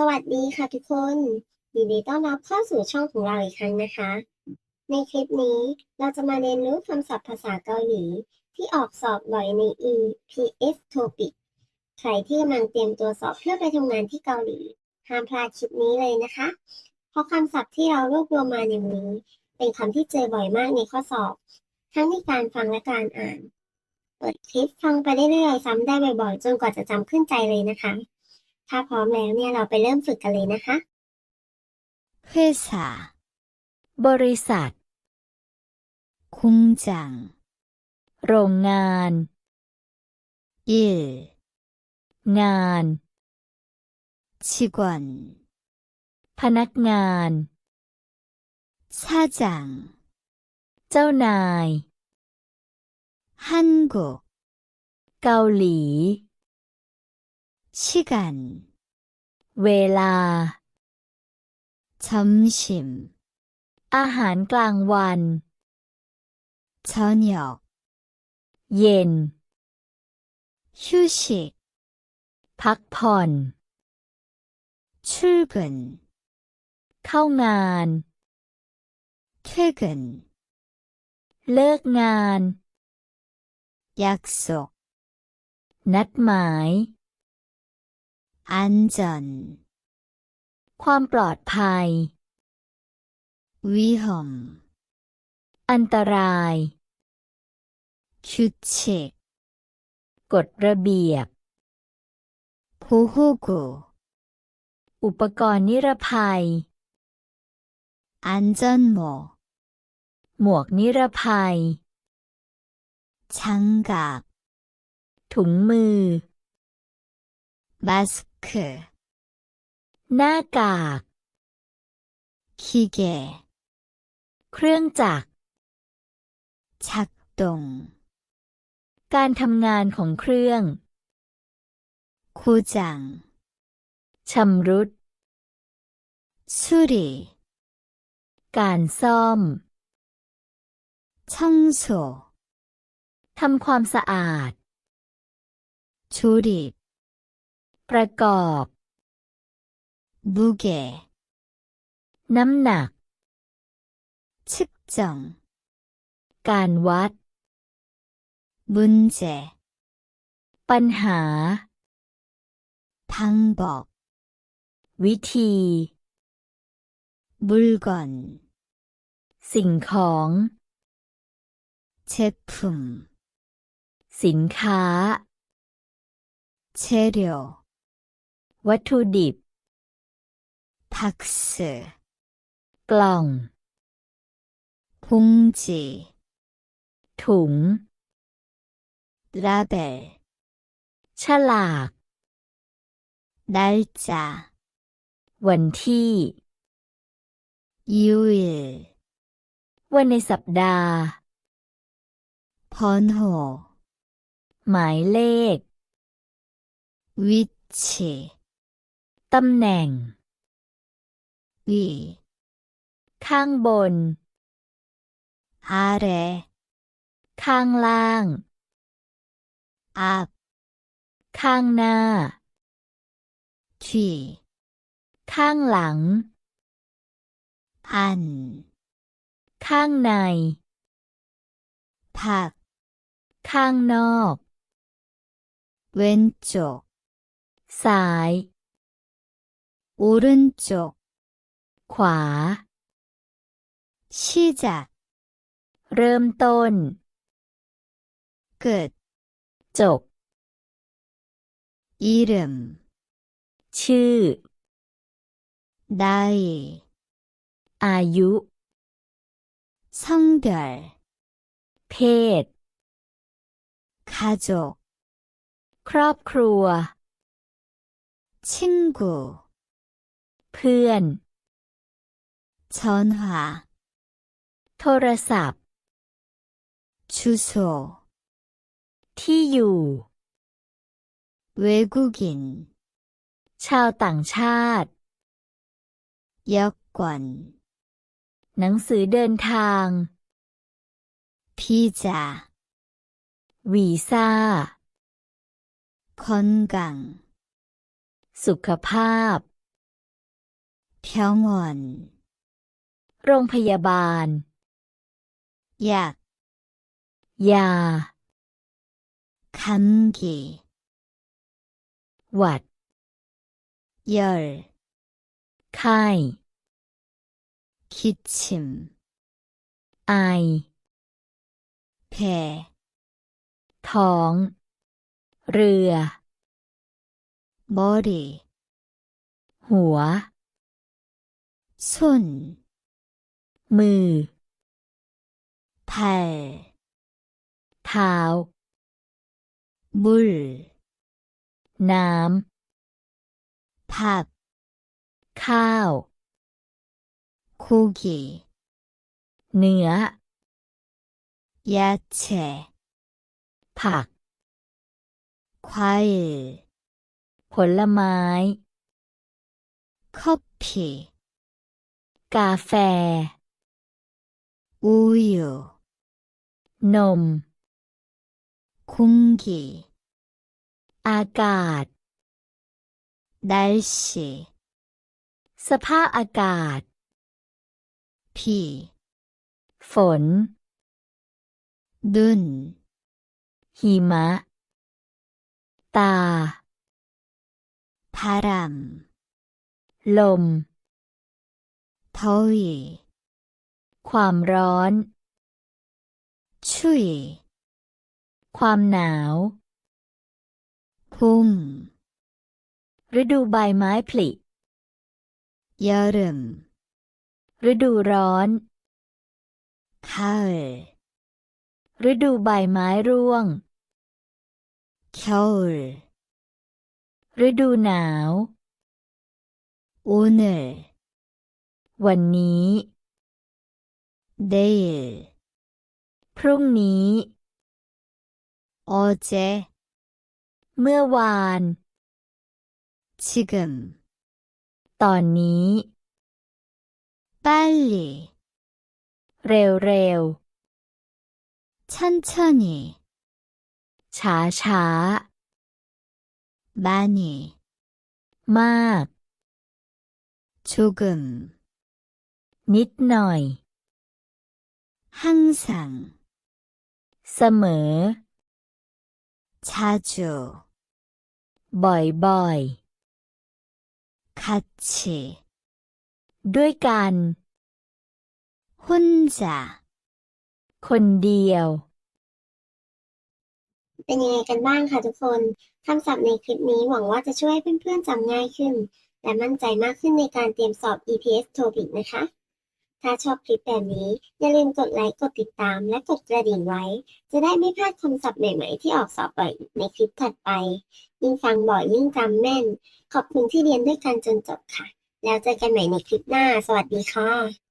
สวัสดีค่ะทุกคนยินดีต้อนรับเข้าสู่ช่องของเราอีกครั้งนะคะ ในคลิปนี้เราจะมาเรียนรู้คำศัพท์ภาษาเกาหลี ที่ออกสอบบ่อยใน EPS Topic ใครที่กำลังเตรียมตัวสอบเพื่อไปทำงานที่เกาหลี ห้ามพลาดคลิปนี้เลยนะคะ เพราะคำศัพท์ที่เรารวบรวมมาในวันนี้ เป็นคำที่เจอบ่อยมากในข้อสอบ ทั้งในการฟังและการอ่าน เปิดคลิปฟังไปเรื่อยๆซ้ำได้บ่อยๆ จนกว่าจะจำขึ้นใจเลยนะคะ ถ้าพร้อมแล้วเนี่ยเราไปเริ่มฝึกกันเลยนะคะ 회사, บริษัท 공장, โรงงาน 일, งาน 직원, พนักงาน 사장, เจ้านาย 한국, เกาหลี 시간, เวลา 점심, อาหารกลางวัน 저녁, เย็น 휴식, พักผ่อน 출근, เข้างาน 퇴근, เลิกงาน 약속, นัดหมาย 안전, ความปลอดภัย 위험, อันตราย 규칙, กฎระเบียบ 보호구, อุปกรณ์นิรภัย 안전모, หมวกนิรภัย 장갑, ถุงมือ 마스크, หน้ากาก คีเก เครื่องจักร ชักตง การทำงานของเครื่อง คูจัง ชำรุดสุรีการซ่อม ช่องโซทำความสะอาดชูรีบ ประกอบ 무게, น้ำหนัก 측정, การวัด 문제, ปัญหา 방법, วิธี 물건, สิ่งของ 제품, สินค้า 재료, วัตถุดิบ ผักสกล่องพุงจีถุงราเบลฉลากได้จาวันที่ยูเอวันในสัปดาห์พนโหหมายเลข วิช ตำแหน่งวีข้างบนอาเรข้างล่างอับข้างหน้าทีข้างหลัง อัน ข้างใน ผัก ข้างนอก เว้นจกซ้าย 오른쪽, ขวา 시작, เริ่มต้น 끝, จบ 이름, ชื่อ 나이, อายุ 성별, เพศ 가족, ครอบครัว 친구, เพื่อนชอนหาโทรศัพท์ชุโซที่อยู่เวกุกินชาวต่างชาติยักกวนหนังสือเดินทางพิจาวีซ่าคอนกังสุขภาพ 병원, โรงพยาบาล 약, ยา 감기, หวัด 열, ไข้ 기침, ไอ 배, ท้อง เรือ 머리, หัว 손, มือ 발, เท้า 물, น้ 밥, ำ ข้าว 고기, เนื้อ 야채, ผัก 과일, ผลไม้ 커피, กาแฟ 우유, นม 공기, อากาศ 날씨, สภาพอากาศ 비, ฝน 눈, หิมะ ตา 바람, ลม 더위, ความร้อน 추위, ความหนาว 봄, ฤดูใบไม้ผลิ 여름, ฤดูร้อน 가을, ฤดูใบไม้ร่วง 겨울, ฤดูหนาว 오늘, วันนี้ 내일, พรุ่งนี้ 어제, เมื่อวาน 지금, ตอนนี้ 빨리, เร็วเร็ว 천천히, ช้าช้า 많이, มาก 조금, นิดหน่อย항상เสมอ ชาจู บ่อยๆ คัตชิ ด้วยกันหุนจาคนเดียว เป็นยังไงกันบ้างคะทุกคนคำศัพท์ในคลิปนี้หวังว่าจะช่วยเพื่อนๆจำง่ายขึ้น และมั่นใจมากขึ้นในการเตรียมสอบ EPS Topic นะคะ ถ้าชอบคลิปแบบนี้ อย่าลืมกดไลค์กดติดตามและกดกระดิ่งไว้ จะได้ไม่พลาดคำศัพท์ใหม่ๆที่ออกสอบบ่อยในคลิปถัดไป ยิ่งฟังบ่อยยิ่งจำแม่น ขอบคุณที่เรียนด้วยกันจนจบค่ะ แล้วเจอกันใหม่ในคลิปหน้า สวัสดีค่ะ